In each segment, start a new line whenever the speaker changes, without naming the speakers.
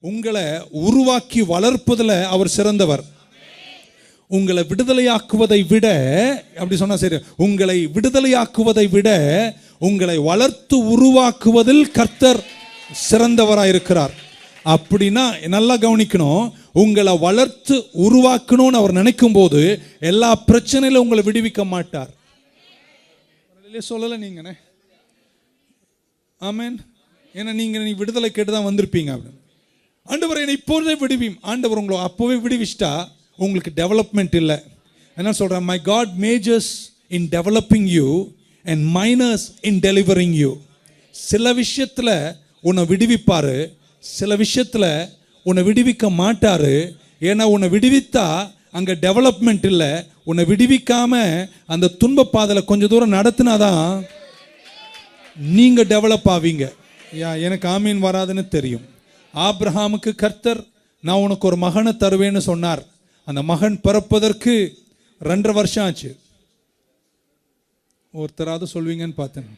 உங்களை உருவாக்கி வளர்ப்பதில் அவர் சிறந்தவர். உங்களை விடுதலையாக்குவதை விட அப்படி சொன்னா சரி உங்களை விடுதலையாக்குவதை விட உங்களை வளர்த்து உருவாக்குவதில் கர்த்தர் சிறந்தவராயிருக்கிறார். அப்படின்னா நல்லா கவனிக்கணும் உங்களை வளர்த்து உருவாக்கணும்னு அவர் நினைக்கும் போது எல்லா பிரச்சனையிலும் உங்களை விடுவிக்க மாட்டார். சொல்லலை நீங்கண்ணே ஆமென். ஏன்னா நீங்க நீ விடுதலை கேட்டு தான் வந்திருப்பீங்க அப்படின்னு. ஆண்டவர் என்னை இப்போதே விடுவீம். ஆண்டவர் உங்களை அப்போவே விடுவிச்சிட்டா உங்களுக்கு டெவலப்மெண்ட் இல்லை. என்ன சொல்கிறேன் my God majors in developing you and minors in delivering you சில விஷயத்தில் உன்னை விடுவிப்பார் சில விஷயத்தில் உன்னை விடுவிக்க மாட்டார். ஏன்னா உன்னை விடுவித்தா அங்கே டெவலப்மெண்ட் இல்லை. உன்னை விடுவிக்காம அந்த துன்ப பாதையில் கொஞ்சம் தூரம் நடத்தினாதான் நீங்கள் டெவலப் ஆவீங்க. யா எனக்கு ஆமீன் வராதுன்னு தெரியும். ஆப்ரஹாமுக்கு கர்த்தர் நான் உனக்கு ஒரு மகனை தருவேன்னு சொன்னார். அந்த மகன் பிறப்பதற்கு ரெண்டரை வருஷம் ஆச்சு. ஒருத்தராவது சொல்வீங்கன்னு பார்த்தேன்.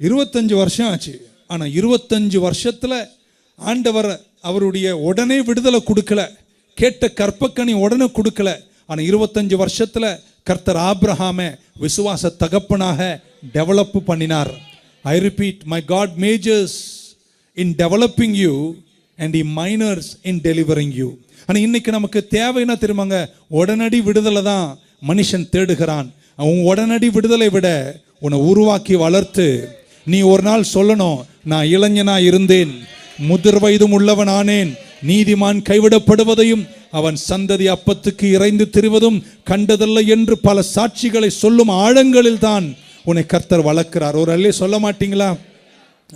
இருபத்தஞ்சு வருஷம் ஆச்சு. ஆனால் இருபத்தஞ்சு வருஷத்தில் ஆண்டவர் அவருடைய உடனே விடுதலை கொடுக்கல. கேட்ட கற்பக்கனி உடனே கொடுக்கல. ஆனால் இருபத்தஞ்சு வருஷத்தில் கர்த்தர் ஆப்ரஹாமை விசுவாச தகப்பனாக டெவலப் பண்ணினார். I repeat my God majors in developing you and uh minors in delivering you ஆனால் இன்னைக்கு நமக்கு தேவைன்னா தெரியுமாங்க? உடனடி விடுதலை தான் மனுஷன் தேடுகிறான். அவன் உடனடி விடுதலை விட உன்னை உருவாக்கி வளர்த்து நீ ஒரு நாள் சொல்லணும் நான் இளைஞனா இருந்தேன் முதிர் வயதும் உள்ளவனானேன் நீதிமான் கைவிடப்படுவதையும் அவன் சந்ததி அப்பத்துக்கு இறைந்து திரிவதும் கண்டதில்லை என்று பல சாட்சிகளை சொல்லும் ஆழங்களில் தான் உன்னை கர்த்தர் வளர்க்கிறார். ஒரு அல்லே சொல்ல மாட்டீங்களா?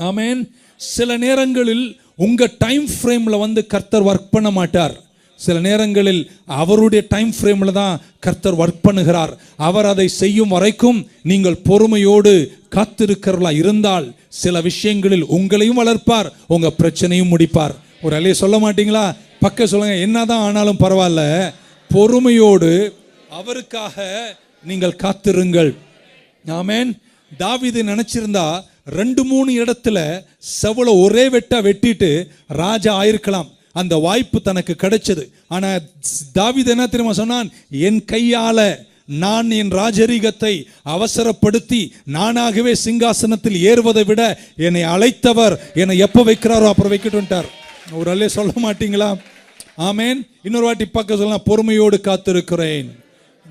ஆமேன். சில நேரங்களில் உங்கள் டைம் ஃப்ரேமில் வந்து கர்த்தர் ஒர்க் பண்ண மாட்டார். சில நேரங்களில் அவருடைய டைம் ஃப்ரேமில் தான் கர்த்தர் ஒர்க் பண்ணுகிறார். அவர் அதை செய்யும் வரைக்கும் நீங்கள் பொறுமையோடு காத்திருக்கிறவர்களா இருந்தால் சில விஷயங்களில் உங்களையும் வளர்ப்பார் உங்கள் பிரச்சனையும் முடிப்பார். ஒரு அலையை சொல்ல மாட்டீங்களா? பக்க சொல்லுங்க என்னதான் ஆனாலும் பரவாயில்ல. பொறுமையோடு அவருக்காக நீங்கள் காத்திருங்கள். ஆமேன். தாவிது நினச்சிருந்தா ரெண்டு மூணு இடத்துல செவலை ஒரே வெட்டா வெட்டிட்டு ராஜா ஆயிருக்கலாம். அந்த வாய்ப்பு தனக்கு கிடைச்சது. ஆனா தாவித என்ன தெரியுமா சொன்னான்? என் கையால நான் என் ராஜரீகத்தை அவசரப்படுத்தி நானாகவே சிங்காசனத்தில் ஏறுவதை விட என்னை அழைத்தவர் என்னை எப்போ வைக்கிறாரோ அப்புறம் வைக்கட்டும்ட்டார் ஒரு அல்லே சொல்ல மாட்டீங்களா? ஆமேன். இன்னொரு வாட்டி பக்கம் சொல்லலாம் பொறுமையோடு காத்திருக்கிறேன்.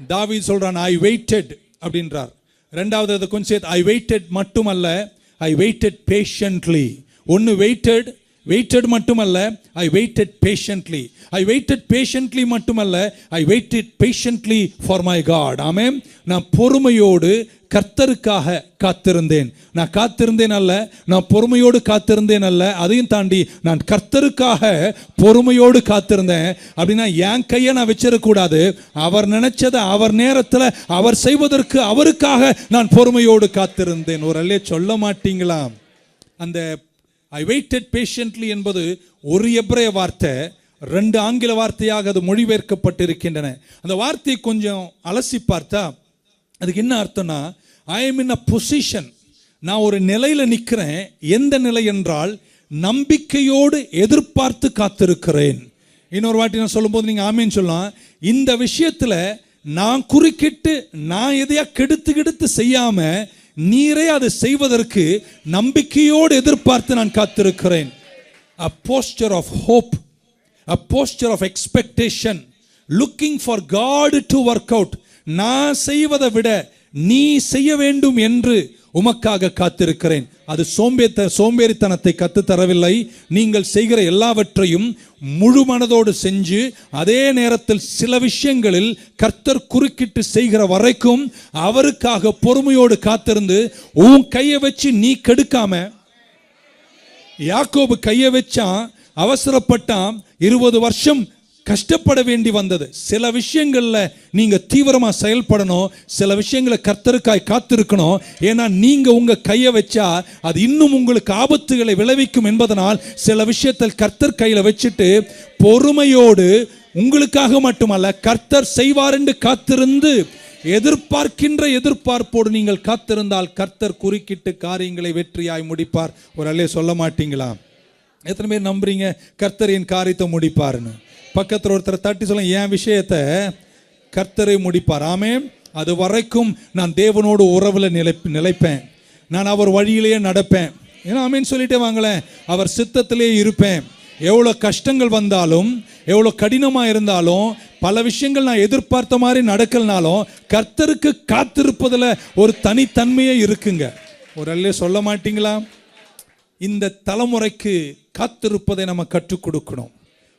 தாவி சொல்றான் ஐ வெயிட்டட் அப்படின்றார். ரெண்டாவது அதை கொஞ்சம் ஐ வெயிட்டட் மட்டுமல்ல ஐ வெயிட்டட் பேஷண்ட்லி ஒன்று வெயிட்டட் வெயிட்டட் மட்டுமல்ல I waited patiently I waited patiently மட்டுமல்ல I waited patiently for my God ஆமே நான் பொறுமையோடு கர்த்தருக்காக காத்திருந்தேன். நான் காத்திருந்தேன் அல்ல நான் பொறுமையோடு காத்திருந்தேன் அல்ல அதையும் தாண்டி நான் கர்த்தருக்காக பொறுமையோடு காத்திருந்தேன். அப்படின்னா என் கையை நான் வச்சிடக்கூடாது. அவர் நினைச்சதை அவர் நேரத்தில் அவர் செய்வதற்கு அவருக்காக நான் பொறுமையோடு காத்திருந்தேன். ஒரு அல்லே சொல்ல மாட்டீங்களா? அந்த ஐ வெயிட்டட் பேஷண்ட்லி என்பது ஒரு எப்ரைய வார்த்தை ரெண்டு ஆங்கில வார்த்தையாக அது மொழிபெயர்க்கப்பட்டிருக்கின்றன. அந்த வார்த்தையை கொஞ்சம் அலசி பார்த்தா அதுக்கு என்ன அர்த்தம்னா I am in a position நான் ஒரு நிலையில் நிற்கிறேன் எந்த நிலை என்றால் நம்பிக்கையோடு எதிர்பார்த்து காத்திருக்கிறேன். இன்னொரு வாட்டி நான் சொல்லும்போது நீங்கள் ஆமேன்னு சொல்லலாம். இந்த விஷயத்தில் நான் குறுக்கிட்டு நான் எதையா கெடுத்து கெடுத்து செய்யாமல் நீரே அதை செய்வதற்கு நம்பிக்கையோடு எதிர்பார்த்து நான் காத்திருக்கிறேன். A posture of hope a posture of expectation looking for God to work out நான் செய்வதை விட நீ செய்ய வேண்டும் என்று உமக்காக காத்திருக்கிறேன். அது சோம்பேத்த சோம்பேறித்தனத்தை கத்து தரவில்லை நீங்கள் செய்கிற எல்லாவற்றையும் முழு மனதோடு செஞ்சு அதே நேரத்தில் சில விஷயங்களில் கர்த்தர் குறுக்கிட்டு செய்கிற வரைக்கும் அவருக்காக பொறுமையோடு காத்திருந்து உன் கையை வச்சு நீ கெடுக்காம யாக்கோபு கையை வச்சான் அவசரப்பட்டான் இருபது வருஷம் கஷ்டப்பட வேண்டி வந்தது. சில விஷயங்களில் நீங்க தீவிரமாக செயல்படணும். சில விஷயங்களை கர்த்தருக்காய் காத்திருக்கணும். ஏன்னா நீங்க உங்க கையை வச்சா அது இன்னும் உங்களுக்கு ஆபத்துகளை விளைவிக்கும் என்பதனால் சில விஷயத்தில் கர்த்தர் கையில் வச்சுட்டு பொறுமையோடு உங்களுக்காக மட்டுமல்ல கர்த்தர் செய்வார் என்று காத்திருந்து எதிர்பார்க்கின்ற எதிர்பார்ப்போடு நீங்கள் காத்திருந்தால் கர்த்தர் குறுக்கிட்டு காரியங்களை வெற்றியாய் முடிப்பார். ஒரு அல்லே சொல்ல மாட்டீங்களா? எத்தனை பேர் நம்புறீங்க? கர்த்தர் என் காரியத்தை முடிப்பாருன்னு. பக்கத்தில் ஒருத்தர் தட்டி சொல்ல என் விஷயத்தை கர்த்தரை முடிப்பார். ஆமே அது வரைக்கும் நான் தேவனோடு உறவில் நிலை நிலைப்பேன். நான் அவர் வழியிலேயே நடப்பேன். ஏன்னா ஆமேன்னு சொல்லிட்டே வாங்களேன். அவர் சித்தத்திலே இருப்பேன். எவ்வளோ கஷ்டங்கள் வந்தாலும் எவ்வளோ கடினமாக இருந்தாலும் பல விஷயங்கள் நான் எதிர்பார்த்த மாதிரி நடக்கலனாலும் கர்த்தருக்கு காத்திருப்பதில் ஒரு தனித்தன்மையே இருக்குங்க. ஒரு அல்லே சொல்ல மாட்டீங்களா? இந்த தலைமுறைக்கு காத்திருப்பதை நம்ம கற்றுக் கொடுக்கணும்.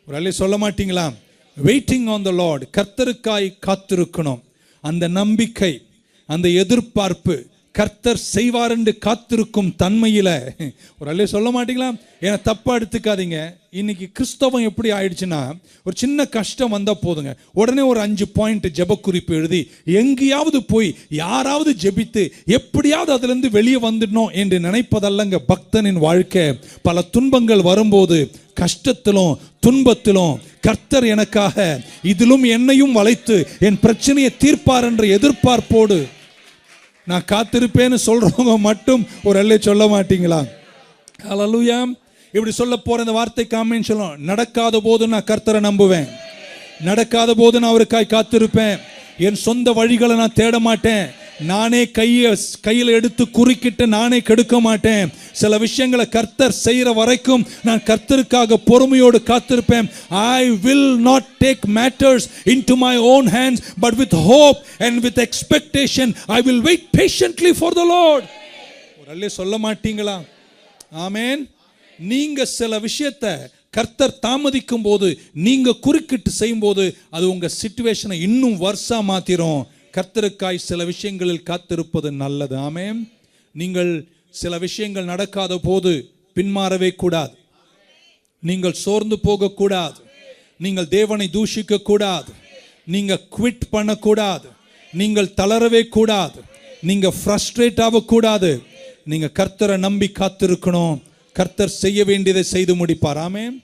ஒரு அல்ல சொல்ல மாட்டீங்களா? வெயிட்டிங் ஆன் த லார்ட் கர்த்தருக்காய் காத்திருக்கணும். அந்த நம்பிக்கை அந்த எதிர்பார்ப்பு கர்த்தர் செய்வார் என்று காத்திருக்கும் தன்மையில். ஒரு அல்ல சொல்ல மாட்டீங்களா? ஏன்னா தப்பாக எடுத்துக்காதீங்க. இன்னைக்கு கிறிஸ்தவம் எப்படி ஆயிடுச்சுன்னா ஒரு சின்ன கஷ்டம் வந்தால் போதுங்க. உடனே ஒரு அஞ்சு பாயிண்ட் ஜெபக்குறிப்பு எழுதி எங்கேயாவது போய் யாராவது ஜெபித்து எப்படியாவது அதுலேருந்து வெளியே வந்துடணும் என்று நினைப்பதல்லங்க பக்தனின் வாழ்க்கை. பல துன்பங்கள் வரும்போது கஷ்டத்திலும் துன்பத்திலும் கர்த்தர் எனக்காக இதிலும் என்னையும் வளைத்து என் பிரச்சனையை தீர்ப்பார் என்ற எதிர்பார்ப்போடு நான் காத்திருப்பேன்னு சொல்றவங்க மட்டும் ஒரு எல்லை சொல்ல மாட்டீங்களா? அலலுயாம் இப்படி சொல்ல போற இந்த வார்த்தை காமின்னு சொல்லும். நடக்காத போது நான் கர்த்தரை நம்புவேன். நடக்காத போது நான் அவருக்காய் காத்திருப்பேன். என் சொந்த வழிகளை நான் தேட மாட்டேன். நானே கையை கையில் எடுத்து குறுக்கிட்டு நானே கெடுக்க மாட்டேன். சில விஷயங்களை கர்த்தர் செய்கிற வரைக்கும் நான் கர்த்தருக்காக பொறுமையோடு காத்திருப்பேன். I will not take matters into my own hands but with hope and with expectation I will wait patiently for the Lord ஒரு அல்லே சொல்ல மாட்டீங்களா? ஆமேன். நீங்கள் சில விஷயத்தை கர்த்தர் தாமதிக்கும் போது நீங்கள் குறுக்கிட்டு செய்யும்போது அது உங்கள் சிச்சுவேஷனை இன்னும் வருஷா மாற்றிரும் கர்த்தருக்காய் சில விஷயங்களில் காத்திருப்பது நல்லது. ஆமே நீங்கள் சில விஷயங்கள் நடக்காத போது பின்மாறவே கூடாது. நீங்கள் சோர்ந்து போகக்கூடாது நீங்கள் தேவனை தூஷிக்க கூடாது. நீங்க குவிட் பண்ணக்கூடாது நீங்கள் தளரவே கூடாது. நீங்க ஃப்ரஸ்ட்ரேட் ஆகக்கூடாது நீங்க கர்த்தரை நம்பி காத்திருக்கணும். கர்த்தர் செய்ய வேண்டியதை செய்து முடிப்பார்.